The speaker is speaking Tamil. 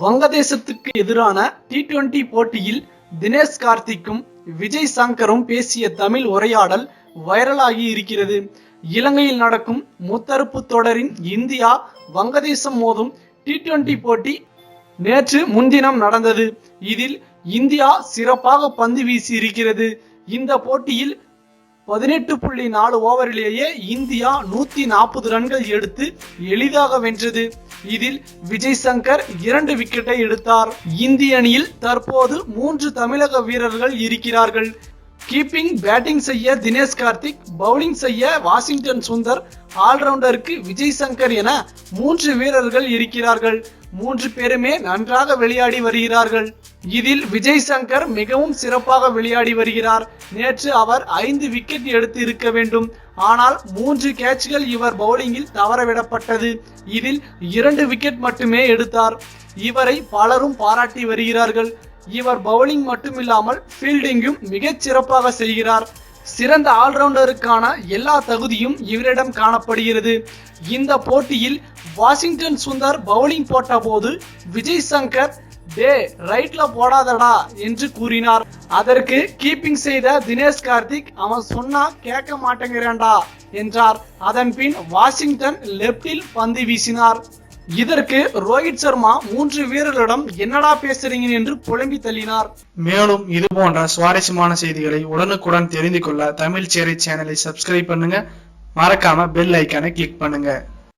வங்கதேசத்துக்கு எதிரான டி டுவெண்டி போட்டியில் தினேஷ் கார்த்திக்கும் விஜய் சங்கரும் பேசிய தமிழ் உரையாடல் வைரலாகி இருக்கிறது. இலங்கையில் நடக்கும் முத்தரப்பு தொடரின் இந்தியா வங்கதேசம் மோதும் டி டுவெண்டி போட்டி நேற்று முன்தினம் நடந்தது. இதில் இந்தியா சிறப்பாக பந்து வீசி இருக்கிறது இந்த போட்டியில் பதினெட்டு புள்ளி நாலு ஓவரிலேயே இந்தியா நூத்தி நாற்பது ரன்கள் எடுத்து எளிதாக வென்றது. இதில் விஜய் சங்கர் இரண்டு விக்கெட்டை எடுத்தார். இந்திய அணியில் தற்போது மூன்று தமிழக வீரர்கள் இருக்கிறார்கள். கீப்பிங் பேட்டிங் செய்ய தினேஷ் கார்த்திக் பவுலிங் செய்ய வாஷிங்டன் சுந்தர் ஆல்ரவுண்டருக்கு விஜய் சங்கர் என மூன்று வீரர்கள் இருக்கிறார்கள். மூன்று பேருமே நன்றாக விளையாடி வருகிறார்கள். இதில் விஜய் சங்கர் மிகவும் சிறப்பாக விளையாடி வருகிறார். நேற்று அவர் ஐந்து விக்கெட் எடுத்து இருக்க வேண்டும். ஆனால் மூன்று கேட்ச்கள் இவர் பவுலிங்கில் தவறவிடப்பட்டது. இதில் இரண்டு விக்கெட் மட்டுமே எடுத்தார். இவரை பலரும் பாராட்டி வருகிறார்கள். இவர் பவுலிங் மட்டுமில்லாமல் ஃபீல்டிங்கும் மிகச் சிறப்பாக செய்கிறார். சிறந்த ஆல்ரவுண்டருக்கான எல்லா தகுதியும் இவரிடம் காணப்படுகிறது. இந்த போட்டியில் வாஷிங்டன் சுந்தர் பவுலிங் போட்டபோது விஜய் சங்கர் டே ரைட்ல போடாதடா என்று கூறினார். அதற்கு கீப்பிங் செய்த தினேஷ் கார்த்திக் அவன் சொன்னா கேட்க மாட்டேங்கிறான்டா என்றார். அதன் பின் வாஷிங்டன் லெப்டில் பந்து வீசினார். இதற்கு ரோஹித் சர்மா மூன்று வீரர்களிடம் என்னடா பேசுறீங்க என்று புலம்பி தள்ளினார். மேலும் இது போன்ற சுவாரஸ்யமான செய்திகளை உடனுக்குடன் தெரிந்து கொள்ள தமிழ் சேரை சேனலை சப்ஸ்கிரைப் பண்ணுங்க. மறக்காம பெல் ஐக்கானை கிளிக் பண்ணுங்க.